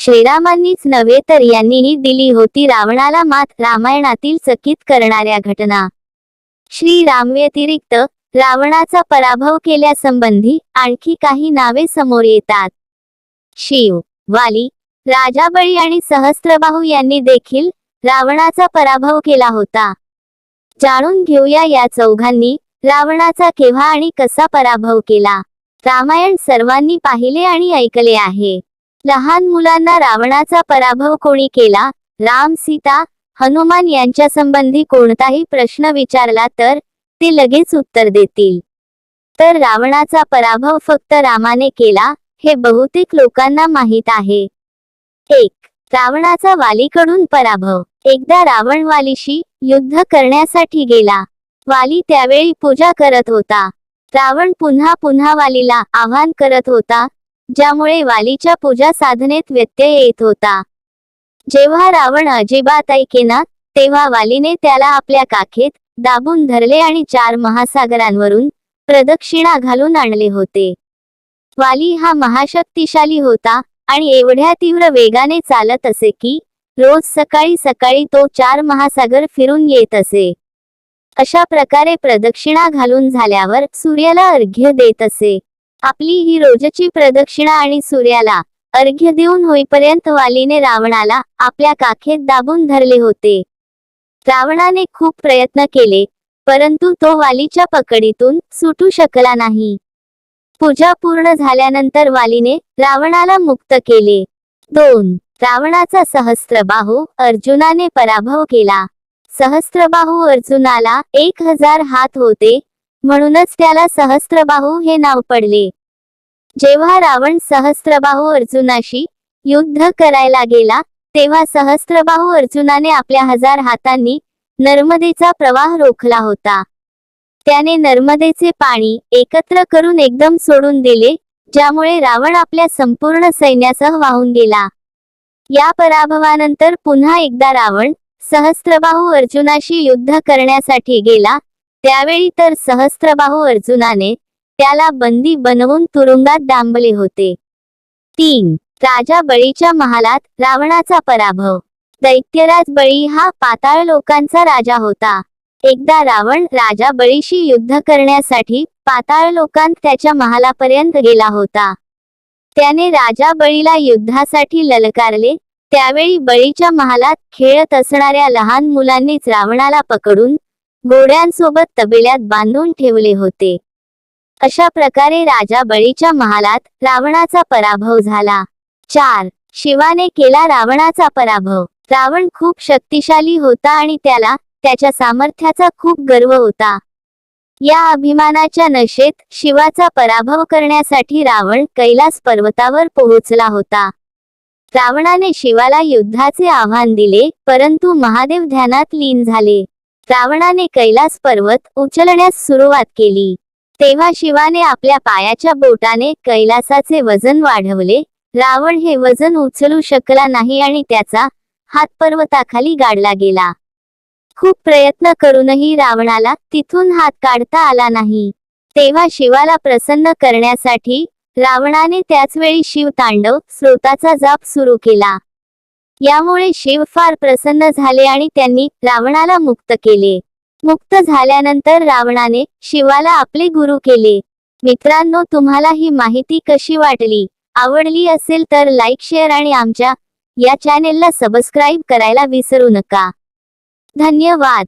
श्रीरामांनीच नव्हे तर यांनीही दिली होती रावणाला मात रामायणातील चकित करणाऱ्या घटना. श्रीराम व्यतिरिक्त रावणाचा पराभव केल्यासंबंधी आणखी काही नावे समोर येतात. शिव वाली राजाबळी आणि सहस्त्रबाहू यांनी देखील रावणाचा पराभव केला होता. जाणून घेऊया या चौघांनी रावणाचा केव्हा आणि कसा पराभव केला. रामायण सर्वांनी पाहिले आणि ऐकले आहे. लहान मुलांना रावणाचा पराभव कोणी केला? राम सीता हनुमान यांच्या संबंधी कोणताही प्रश्न विचारला तर ते लगेच उत्तर देतील. तर रावणाचा पराभव फक्त रामाने केला हे बहुतेक लोकांना माहीत आहे. एक रावणाचा वालीकडून पराभव. एकदा रावण वालीशी युद्ध करण्यासाठी गेला. वाली त्यावेळी पूजा करत होता. रावण पुन्हा पुन्हा वालीला आव्हान करत होता ज्यामुळे वालीच्या पूजा साधनेत व्यत्यय येत होता. जेव्हा रावण अजिबात ऐकेना तेव्हा वालीने त्याला आपल्या काखेत दाबून धरले आणि चार महासागरांवरून प्रदक्षिणा घालून आणले होते. वाली हा महाशक्तिशाली होता आणि एवढ्या तीव्र वेगाने चालत असे की रोज सकाळी सकाळी तो चार महासागर फिरून येत असे. अशा प्रकारे प्रदक्षिणा घालून झाल्यावर सूर्याला अर्घ्य देत असे. आपली ही रोजची प्रदक्षिणा आणि सूर्याला अर्घ्य देऊन होईपर्यंत वालीने रावणाला आपल्या काखेत दाबून धरले होते. रावणाने खूप प्रयत्न केले परंतु तो वालीच्या पकडीतून सुटू शकला नाही. पूजा पूर्ण झाल्यानंतर वालीने रावणाला मुक्त केले. दोन रावणाचा सहस्त्रबाहू अर्जुनाने पराभव केला. सहस्त्रबाहू अर्जुनाला एक हजार हात होते म्हणूनच त्याला सहस्त्रबाहू हे नाव पडले. जेव्हा रावण सहस्त्रबाहू अर्जुनाशी युद्ध करायला गेला तेव्हा सहस्त्रबाहू अर्जुनाने आपल्या हजार हातांनी नर्मदेचा प्रवाह रोखला होता. त्याने नर्मदेचे पाणी एकत्र करून एकदम सोडून दिले ज्यामुळे रावण आपल्या संपूर्ण सैन्यासह वाहून गेला. या पराभवानंतर पुन्हा एकदा रावण सहस्त्रबाहू अर्जुनाशी युद्ध करण्यासाठी गेला त्यावेळी तर सहस्त्रबाहू अर्जुनाने त्याला बंदी बनवून तुरुंगात डांबले होते. तीन. राजा बळीच्या महालात रावणाचा पराभव. दैत्यराज बळी हा पाताळ लोकांचा राजा होता. एकदा रावण राजा बळीशी युद्ध करण्यासाठी पाताळ लोकांत त्याच्या महालापर्यंत गेला होता. त्याने राजा बळीला युद्धासाठी ललकारले त्यावेळी बळीच्या महालात खेळत असणाऱ्या लहान मुलांनीच रावणाला पकडून घोड्यांसोबत तबेल्यात बांधून ठेवले होते. अशा प्रकारे राजा बळीच्या महालात रावणाचा पराभव झाला. चार. शिवाने केला रावणाचा पराभव. रावण खूप शक्तिशाली होता आणि त्याला त्याच्या सामर्थ्याचा खूप गर्व होता. या अभिमानाच्या नशेत शिवाचा पराभव करण्यासाठी रावण कैलास पर्वतावर पोहोचला होता. रावणाने शिवाला युद्धाचे आव्हान दिले परंतु महादेव ध्यानात लीन झाले. रावणाने कैलास पर्वत उचलण्यास सुरुवात केली. तेव्हा शिवाने आपल्या पायाच्या बोटाने कैलासाचे वजन वाढवले. रावण हे वजन उचलू शकला नाही आणि त्याचा हात पर्वताखाली गाडला गेला. खूप प्रयत्न करूनही रावणाला तिथून हात काढता आला नाही. तेव्हा शिवाला प्रसन्न करण्यासाठी रावणाने त्याच वेळी शिव तांडव स्रोताचा जाप सुरू केला. यामुळे शिव फार प्रसन्न झाले आणि त्यांनी रावणाला मुक्त केले. मुक्त झाल्यानंतर रावणाने शिवाला आपले गुरु केले. मित्रांनो तुम्हाला ही माहिती कशी वाटली? आवडली असेल तर लाईक शेअर आणि आमच्या या चॅनेलला सबस्क्राईब करायला विसरू नका. धन्यवाद.